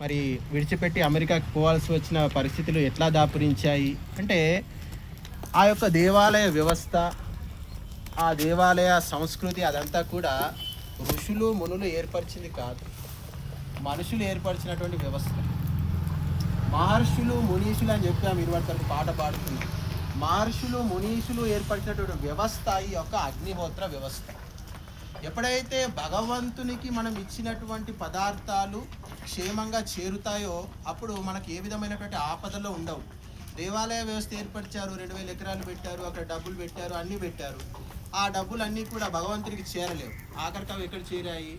మరి విడిచిపెట్టి అమెరికాకి పోవాల్సి వచ్చిన పరిస్థితులు ఎట్లా దాపురించాయి? అంటే ఆ యొక్క దేవాలయ వ్యవస్థ ఆ దేవాలయ సంస్కృతి అదంతా కూడా ఋషులు మునులు ఏర్పరిచింది కాదు. మనుషులు ఏర్పరిచినటువంటి వ్యవస్థ. మహర్షులు మునీషులు అని చెప్పాము ఇరువడతలకు పాట పాడుతున్నాం. మహర్షులు మునీషులు ఏర్పరిచినటువంటి వ్యవస్థ ఈ యొక్క అగ్నిహోత్ర వ్యవస్థ. ఎప్పుడైతే భగవంతునికి మనం ఇచ్చినటువంటి పదార్థాలు క్షేమంగా చేరుతాయో అప్పుడు మనకి ఏ విధమైనటువంటి ఆపదలో ఉండవు. దేవాలయ వ్యవస్థ ఏర్పరిచారు రెండు వేల ఎకరాలు పెట్టారు అక్కడ డబ్బులు పెట్టారు అన్నీ పెట్టారు. ఆ డబ్బులు అన్నీ కూడా భగవంతునికి చేరలేవు. ఆఖరికి అవి ఎక్కడ చేరాయి?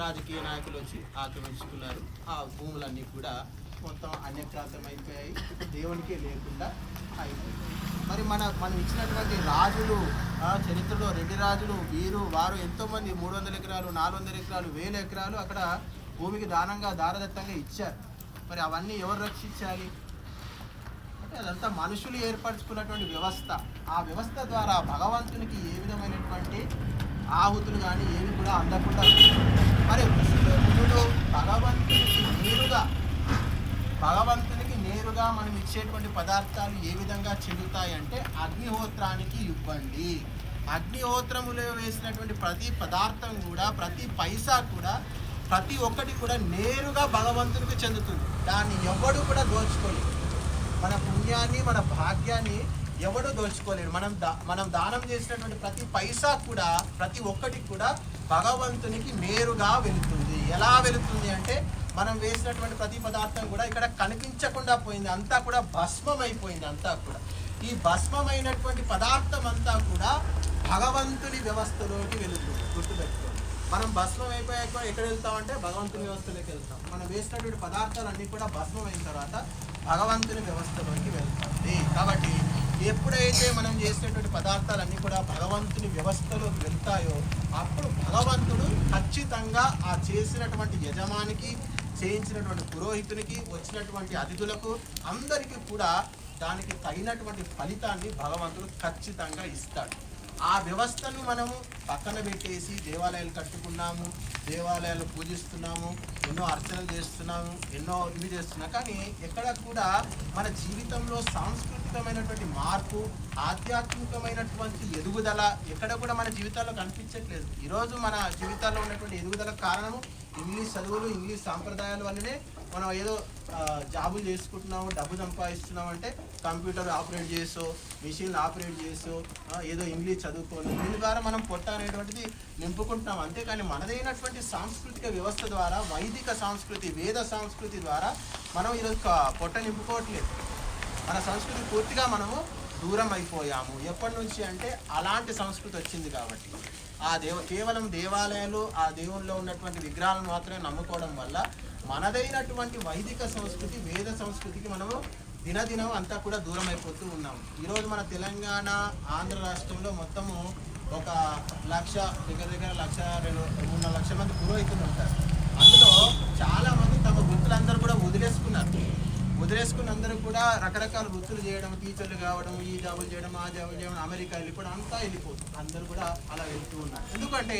రాజకీయ నాయకులు వచ్చి ఆక్రమించుకున్నారు. ఆ భూములన్నీ కూడా మొత్తం అన్యక్రాంతం అయిపోయాయి దేవునికే లేకుండా అయిపోయాయి. మరి మన మనం ఇచ్చినటువంటి రాజులు చరిత్రలో రెడ్డి రాజులు వీరు వారు ఎంతోమంది మూడు వందల ఎకరాలు నాలుగు వందల ఎకరాలు వేల ఎకరాలు అక్కడ భూమికి దానంగా దారదత్తంగా ఇచ్చారు. మరి అవన్నీ ఎవరు రక్షించాలి? అంటే అదంతా మనుషులు ఏర్పరచుకున్నటువంటి వ్యవస్థ. ఆ వ్యవస్థ ద్వారా భగవంతునికి ఏ విధమైనటువంటి ఆహుతులు కానీ ఏవి కూడా అందకుండా మరి ఋషులు భగవంతునికి నేరుగా భగవంతుని నేరుగా మనం ఇచ్చేటువంటి పదార్థాలు ఏ విధంగా చెందుతాయంటే అగ్నిహోత్రానికి ఇవ్వండి. అగ్నిహోత్రములో వేసినటువంటి ప్రతి పదార్థం కూడా ప్రతి పైసా కూడా ప్రతి ఒక్కటి కూడా నేరుగా భగవంతునికి చెందుతుంది. దాన్ని ఎవడు కూడా దోచుకోలేదు. మన పుణ్యాన్ని మన భాగ్యాన్ని ఎవడు దోచుకోలేడు మనం దా మనం దానం చేసినటువంటి ప్రతి పైసా కూడా ప్రతి ఒక్కటి కూడా భగవంతునికి నేరుగా వెళుతుంది. ఎలా వెళుతుంది అంటే మనం వేసినటువంటి ప్రతి పదార్థం కూడా ఇక్కడ కనిపించకుండా పోయింది. అంతా కూడా భస్మం అయిపోయింది అంతా కూడా. ఈ భస్మమైనటువంటి పదార్థం అంతా కూడా భగవంతుని వ్యవస్థలోకి వెళుతుంది. గుర్తుపెట్టుకోండి. మనం భస్మం అయిపోయాక ఎక్కడ వెళ్తామంటే భగవంతుని వ్యవస్థలోకి వెళ్తాం. మనం వేసినటువంటి పదార్థాలన్నీ కూడా భస్మం అయిన తర్వాత భగవంతుని వ్యవస్థలోకి వెళ్తుంది. కాబట్టి ఎప్పుడైతే మనం చేసినటువంటి పదార్థాలన్నీ కూడా భగవంతుని వ్యవస్థలోకి వెళ్తాయో అప్పుడు భగవంతుడు ఖచ్చితంగా ఆ చేసినటువంటి యజమానికి చేయించినటువంటి పురోహితునికి వచ్చినటువంటి అతిథులకు అందరికీ కూడా దానికి తగినటువంటి ఫలితాన్ని భగవంతుడు ఖచ్చితంగా ఇస్తాడు. ఆ వ్యవస్థను మనము పక్కన పెట్టేసి దేవాలయాలు కట్టుకున్నాము దేవాలయాలు పూజిస్తున్నాము ఎన్నో అర్చనలు చేస్తున్నాము ఎన్నో ఇవి చేస్తున్నాం కానీ ఎక్కడ కూడా మన జీవితంలో సాంస్కృతికమైనటువంటి మార్పు ఆధ్యాత్మికమైనటువంటి ఎదుగుదల ఎక్కడ కూడా మన జీవితాల్లో కనిపించట్లేదు. ఈరోజు మన జీవితాల్లో ఉన్నటువంటి ఎదుగుదల కారణము ఇంగ్లీష్ చదువులు ఇంగ్లీష్ సాంప్రదాయాల వల్లనే మనం ఏదో జాబులు చేసుకుంటున్నాము డబ్బు సంపాదిస్తున్నాం అంటే కంప్యూటర్ ఆపరేట్ చేసో మిషన్లు ఆపరేట్ చేసో ఏదో ఇంగ్లీష్ చదువుకొని దీని ద్వారా మనం పొట్ట అనేటువంటిది నింపుకుంటున్నాం. అంతేకాని మనదైనటువంటి సాంస్కృతిక వ్యవస్థ ద్వారా వైదిక సంస్కృతి వేద సంస్కృతి ద్వారా మనం ఈరోజు పొట్ట నింపుకోవట్లేదు. మన సంస్కృతి పూర్తిగా మనము దూరం అయిపోయాము. ఎప్పటి నుంచి అంటే అలాంటి సంస్కృతి వచ్చింది కాబట్టి. ఆ దేవ కేవలం దేవాలయాలు ఆ దేవుల్లో ఉన్నటువంటి విగ్రహాలను మాత్రమే నమ్ముకోవడం వల్ల మనదైనటువంటి వైదిక సంస్కృతి వేద సంస్కృతికి మనము దినదినం అంతా కూడా దూరం అయిపోతూ ఉన్నాం. ఈరోజు మన తెలంగాణ ఆంధ్ర రాష్ట్రంలో మొత్తము ఒక లక్ష దగ్గర దగ్గర లక్ష రెండు మూడు లక్షల మంది పురోహితులు ఉంటారు. అందులో చాలామంది తమ వృత్తులందరూ కూడా వదిలేసుకున్నారు. వదిలేసుకుని అందరూ కూడా రకరకాల వృత్తులు చేయడం టీచర్లు కావడం ఈ జాబులు చేయడం ఆ జాబులు చేయడం అమెరికా వెళ్ళిపోవడం అంతా వెళ్ళిపోతుంది. అందరూ కూడా అలా వెళ్తూ ఉన్నారు. ఎందుకంటే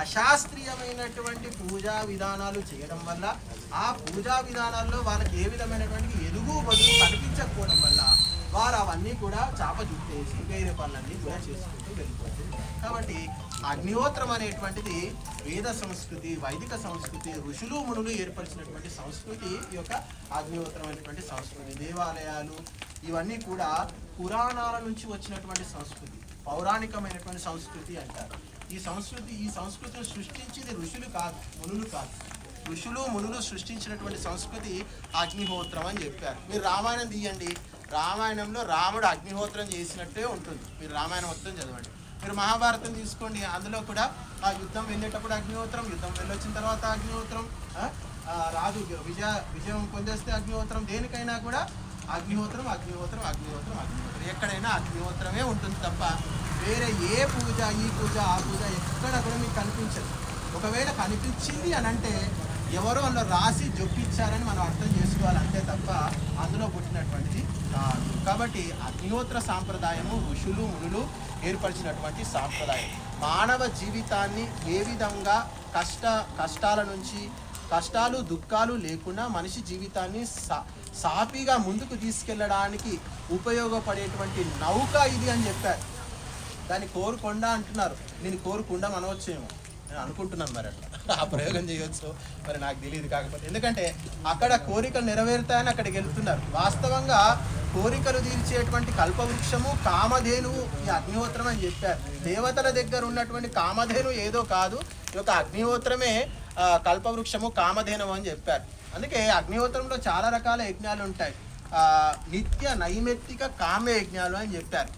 అశాస్త్రీయమైనటువంటి పూజా విధానాలు చేయడం వల్ల ఆ పూజా విధానాల్లో వాళ్ళకి ఏ విధమైనటువంటి ఎదుగు బదులు కనిపించకపోవడం వల్ల వారు అవన్నీ కూడా చాప చుట్టేసి వేరే పనులన్నీ కూడా చేసుకుంటూ వెళ్ళిపోతుంది కాబట్టి అగ్నిహోత్రం అనేటువంటిది వేద సంస్కృతి వైదిక సంస్కృతి ఋషులు మునులు ఏర్పరిచినటువంటి సంస్కృతి ఈ యొక్క అగ్నిహోత్రం అనేటువంటి సంస్కృతి. దేవాలయాలు ఇవన్నీ కూడా పురాణాల నుంచి వచ్చినటువంటి సంస్కృతి పౌరాణికమైనటువంటి సంస్కృతి అంటారు. ఈ సంస్కృతి ఈ సంస్కృతిని సృష్టించింది ఋషులు కాదు మునులు కాదు. ఋషులు మునులు సృష్టించినటువంటి సంస్కృతి అగ్నిహోత్రం అని చెప్పారు. మీరు రామాయణం తీయండి. రామాయణంలో రాముడు అగ్నిహోత్రం చేసినట్టే ఉంటుంది. మీరు రామాయణం మొత్తం చదవండి. మీరు మహాభారతం తీసుకోండి. అందులో కూడా ఆ యుద్ధం వెళ్ళేటప్పుడు అగ్నిహోత్రం యుద్ధం వెళ్ళొచ్చిన తర్వాత అగ్నిహోత్రం రాజు విజయ విజయం పొందేస్తే అగ్నిహోత్రం. దేనికైనా కూడా అగ్నిహోత్రం అగ్నిహోత్రం అగ్నిహోత్రం అగ్నిహోత్రం. ఎక్కడైనా అగ్నిహోత్రమే ఉంటుంది తప్ప వేరే ఏ పూజ ఈ పూజ ఆ పూజ ఎక్కడ కూడా మీకు కనిపించదు. ఒకవేళ కనిపించింది అని అంటే ఎవరో అందులో రాసి జొప్పించారని మనం అర్థం చేసుకోవాలి. అంతే తప్ప అందులో పుట్టినటువంటిది కాబట్టి అగ్నిహోత్ర సాంప్రదాయము ఋషులు మునులు ఏర్పరిచినటువంటి సాంప్రదాయం. మానవ జీవితాన్ని ఏ విధంగా కష్ట కష్టాల నుంచి కష్టాలు దుఃఖాలు లేకుండా మనిషి జీవితాన్ని సా సాఫీగా ముందుకు తీసుకెళ్ళడానికి ఉపయోగపడేటువంటి నౌక ఇది అని చెప్పారు. దాన్ని కోరుకొండ అంటున్నారు. నేను కోరుకుండా అనవచ్చేమో నేను అనుకుంటున్నాను మరి అట్లా. ఆ ప్రయోగం చేయొచ్చు. మరి నాకు తెలియదు కాకపోతే. ఎందుకంటే అక్కడ కోరికలు నెరవేరుతాయని అక్కడికి వెళ్తున్నారు. వాస్తవంగా కోరికలు తీర్చేటువంటి కల్పవృక్షము కామధేనువు ఈ అగ్నిహోత్రం అని చెప్పారు. దేవతల దగ్గర ఉన్నటువంటి కామధేను ఏదో కాదు ఈ యొక్క అగ్నిహోత్రమే కల్పవృక్షము కామధేనువు అని చెప్పారు. అందుకే అగ్నిహోత్రంలో చాలా రకాల యజ్ఞాలు ఉంటాయి నిత్య నైమిత్తిక కామ్య యజ్ఞాలు అని చెప్పారు.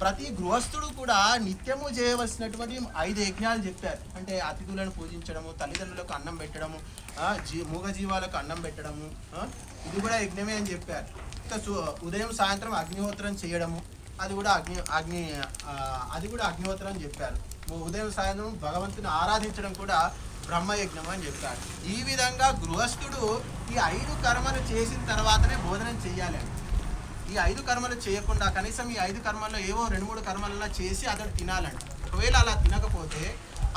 ప్రతి గృహస్థుడు కూడా నిత్యము చేయవలసినటువంటి ఐదు యజ్ఞాలు చెప్పారు. అంటే అతిథులను పూజించడము తల్లిదండ్రులకు అన్నం పెట్టడము జీ మూగజీవాలకు అన్నం పెట్టడము ఇది కూడా యజ్ఞమే అని చెప్పారు. ఇంకా ఉదయం సాయంత్రం అగ్నిహోత్రం చేయడము అది కూడా అగ్ని అగ్ని అది కూడా అగ్నిహోత్రం అని చెప్పారు. ఉదయం సాయంత్రం భగవంతుని ఆరాధించడం కూడా బ్రహ్మయజ్ఞం అని చెప్పారు. ఈ విధంగా గృహస్థుడు ఈ ఐదు కర్మలు చేసిన తర్వాతనే భోజనం చేయాలి. ఈ ఐదు కర్మలు చేయకుండా కనీసం ఈ ఐదు కర్మల్లో ఏవో రెండు మూడు కర్మలలో చేసి అతడు తినాలంట. ఒకవేళ అలా తినకపోతే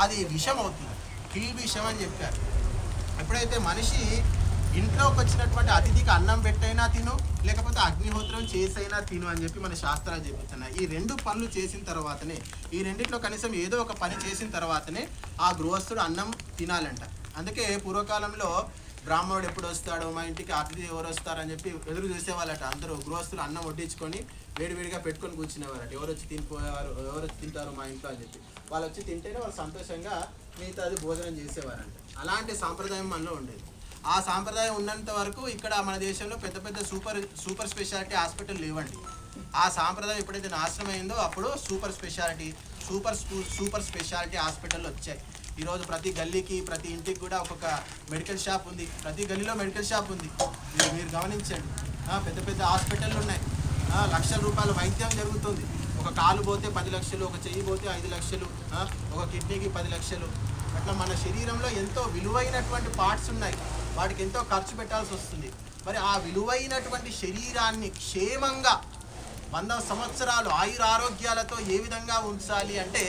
అది విషం అవుతుంది కిల్ విషం అని చెప్పారు. ఎప్పుడైతే మనిషి ఇంట్లోకి వచ్చినటువంటి అతిథికి అన్నం పెట్టైనా తిను లేకపోతే అగ్నిహోత్రం చేసైనా తిను అని చెప్పి మన శాస్త్రాలు చెప్తున్నాయి. ఈ రెండు పనులు చేసిన తర్వాతనే ఈ రెండిట్లో కనీసం ఏదో ఒక పని చేసిన తర్వాతనే ఆ గృహస్థుడు అన్నం తినాలంట. అందుకే పూర్వకాలంలో బ్రాహ్మణుడు ఎప్పుడు వస్తాడో మా ఇంటికి అతిథి ఎవరు వస్తారని చెప్పి ఎదురు చూసేవాళ్ళట. అందరూ గృహస్థులు అన్నం వడ్డించుకొని వేడివేడిగా పెట్టుకొని కూర్చునేవారట ఎవరు వచ్చి తినిపోయారు ఎవరు వచ్చి తింటారు మా ఇంట్లో అని చెప్పి. వాళ్ళు వచ్చి తింటేనే వాళ్ళు సంతోషంగా మిగతాది భోజనం చేసేవారంట. అలాంటి సాంప్రదాయం మనలో ఉండేది. ఆ సాంప్రదాయం ఉన్నంత వరకు ఇక్కడ మన దేశంలో పెద్ద పెద్ద సూపర్ సూపర్ స్పెషాలిటీ హాస్పిటల్ లేవండి. ఆ సాంప్రదాయం ఎప్పుడైతే నాశనం అయిందో అప్పుడు super speciality super super speciality hospital వచ్చాయి. ఈరోజు ప్రతి గల్లీకి ప్రతి ఇంటికి కూడా ఒక్కొక్క మెడికల్ షాప్ ఉంది. ప్రతి గల్లీలో మెడికల్ షాప్ ఉంది. మీరు మీరు గమనించండి. పెద్ద పెద్ద హాస్పిటళ్ళు ఉన్నాయి. లక్షల రూపాయల వైద్యం జరుగుతుంది. ఒక కాలు పోతే పది లక్షలు ఒక చెయ్యి పోతే ఐదు లక్షలు ఒక కిడ్నీకి పది లక్షలు. అట్లా మన శరీరంలో ఎంతో విలువైనటువంటి పార్ట్స్ ఉన్నాయి. వాటికి ఎంతో ఖర్చు పెట్టాల్సి వస్తుంది. మరి ఆ విలువైనటువంటి శరీరాన్ని క్షేమంగా వంద సంవత్సరాలు ఆయురారోగ్యాలతో ఏ విధంగా ఉంచాలి అంటే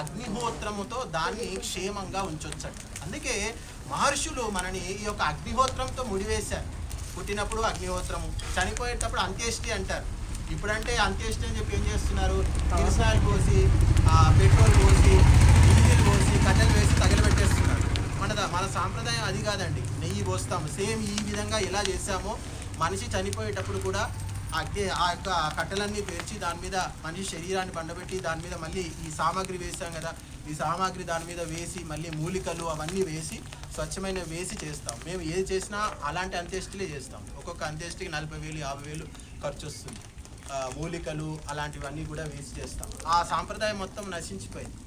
అగ్నిహోత్రముతో దాన్ని క్షేమంగా ఉంచొచ్చట. అందుకే మహర్షులు మనని ఈ యొక్క అగ్నిహోత్రంతో ముడివేశారు. పుట్టినప్పుడు అగ్నిహోత్రము చనిపోయేటప్పుడు అంత్యేష్టి అంటారు. ఇప్పుడంటే అంత్యేష్టి అని చెప్పి ఏం చేస్తున్నారు? కిరసనాయిల్ పోసి పెట్రోల్ పోసి డీజిల్ పోసి కట్టెలు వేసి తగలబెట్టేస్తున్నారు. మన మన సాంప్రదాయం అది కాదండి. నెయ్యి పోస్తాము. సేమ్ ఈ విధంగా ఎలా చేసామో మనిషి చనిపోయేటప్పుడు కూడా అగ్ని ఆ యొక్క కట్టెలన్నీ పేర్చి దాని మీద మనిషి శరీరాన్ని పండబెట్టి దాని మీద మళ్ళీ ఈ సామాగ్రి వేసాం కదా ఈ సామాగ్రి దాని మీద వేసి మళ్ళీ మూలికలు అవన్నీ వేసి స్వచ్ఛమైన వేసి చేస్తాం. మేము ఏది చేసినా అలాంటి అంత్యేష్టిలే చేస్తాం. ఒక్కొక్క అంత్యేష్టికి నలభై వేలు యాభై వేలు ఖర్చు వస్తుంది. మూలికలు అలాంటివన్నీ కూడా వేసి చేస్తాం. ఆ సాంప్రదాయం మొత్తం నశించిపోయింది.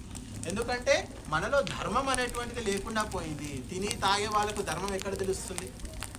ఎందుకంటే మనలో ధర్మం అనేటువంటిది లేకుండా పోయింది. తిని తాగే వాళ్ళకు ధర్మం ఎక్కడ తెలుస్తుంది?